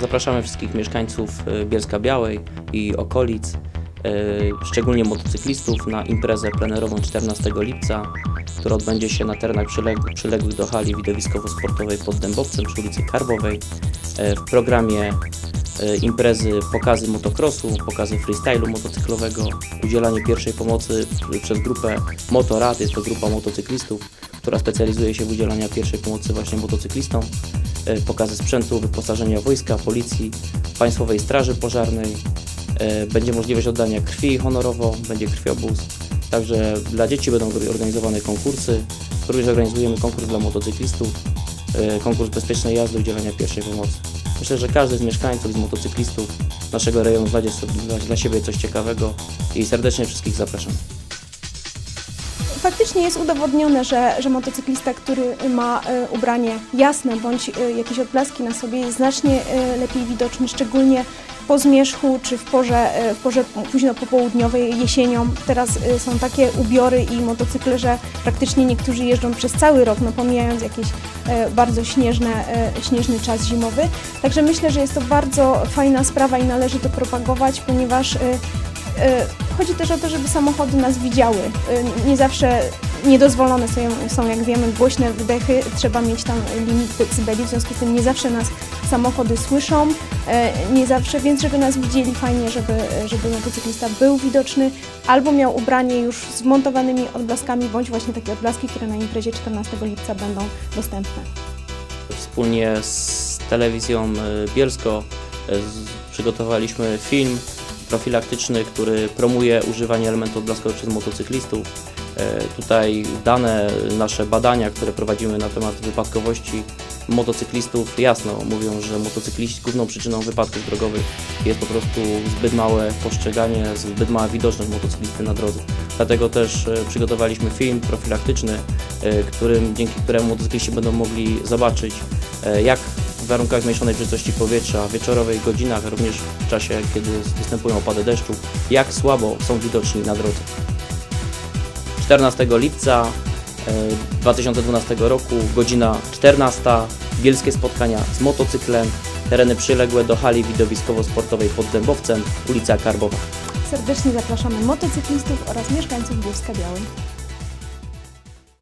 Zapraszamy wszystkich mieszkańców e, Bielska Białej i okolic, e, szczególnie motocyklistów na imprezę plenerową 14 lipca, która odbędzie się na terenach przyleg- przyległych do hali widowiskowo-sportowej pod Dębowcem przy ulicy Karbowej. E, W programie imprezy pokazy motocrossu, pokazy freestylu motocyklowego, udzielanie pierwszej pomocy przez grupę Motorad, jest to grupa motocyklistów, która specjalizuje się w udzielaniu pierwszej pomocy właśnie motocyklistom, pokazy sprzętu, wyposażenia wojska, policji, Państwowej Straży Pożarnej, e, będzie możliwość oddania krwi honorowo, będzie krwiobóz, także dla dzieci będą organizowane konkursy, również organizujemy konkurs dla motocyklistów, e, konkurs bezpiecznej jazdy, udzielania pierwszej pomocy. Myślę, że każdy z mieszkańców, z motocyklistów naszego rejonu znajdzie dla siebie coś ciekawego i serdecznie wszystkich zapraszam. Faktycznie jest udowodnione, że, że motocyklista, który ma e, ubranie jasne bądź e, jakieś odblaski na sobie jest znacznie e, lepiej widoczny, szczególnie po zmierzchu czy w porze, w porze późno popołudniowej, jesienią. Teraz są takie ubiory i motocykle, że praktycznie niektórzy jeżdżą przez cały rok, no pomijając jakiś e, bardzo śnieżne, śnieżny czas zimowy. Także myślę, że jest to bardzo fajna sprawa i należy to propagować, ponieważ Chodzi też o to, żeby samochody nas widziały. E, Nie zawsze niedozwolone są, są, jak wiemy, głośne wydechy, trzeba mieć tam limit decybeli, w związku z tym nie zawsze nas samochody słyszą, e, nie zawsze, więc żeby nas widzieli fajnie, żeby, żeby motocyklista był widoczny, albo miał ubranie już z montowanymi odblaskami, bądź właśnie takie odblaski, które na imprezie 14 lipca będą dostępne. Wspólnie z telewizją Bielsko przygotowaliśmy film profilaktyczny, który promuje używanie elementów odblaskowych przez motocyklistów. E, Tutaj dane, nasze badania, które prowadzimy na temat wypadkowości motocyklistów jasno mówią, że motocykliści główną przyczyną wypadków drogowych jest po prostu zbyt małe postrzeganie, zbyt mała widoczność motocyklisty na drodze. Dlatego też e, przygotowaliśmy film profilaktyczny, e, którym, dzięki któremu motocykliści będą mogli zobaczyć, jak w warunkach zmniejszonej przyczepności powietrza, w wieczorowych godzinach, również w czasie, kiedy występują opady deszczu, jak słabo są widoczni na drodze. 14 lipca e, 2012 roku, godzina 14, wielkie spotkania z motocyklem, tereny przyległe do hali widowiskowo-sportowej pod Dębowcem, ulica Karbowa. Serdecznie zapraszamy motocyklistów oraz mieszkańców Bielska Białej.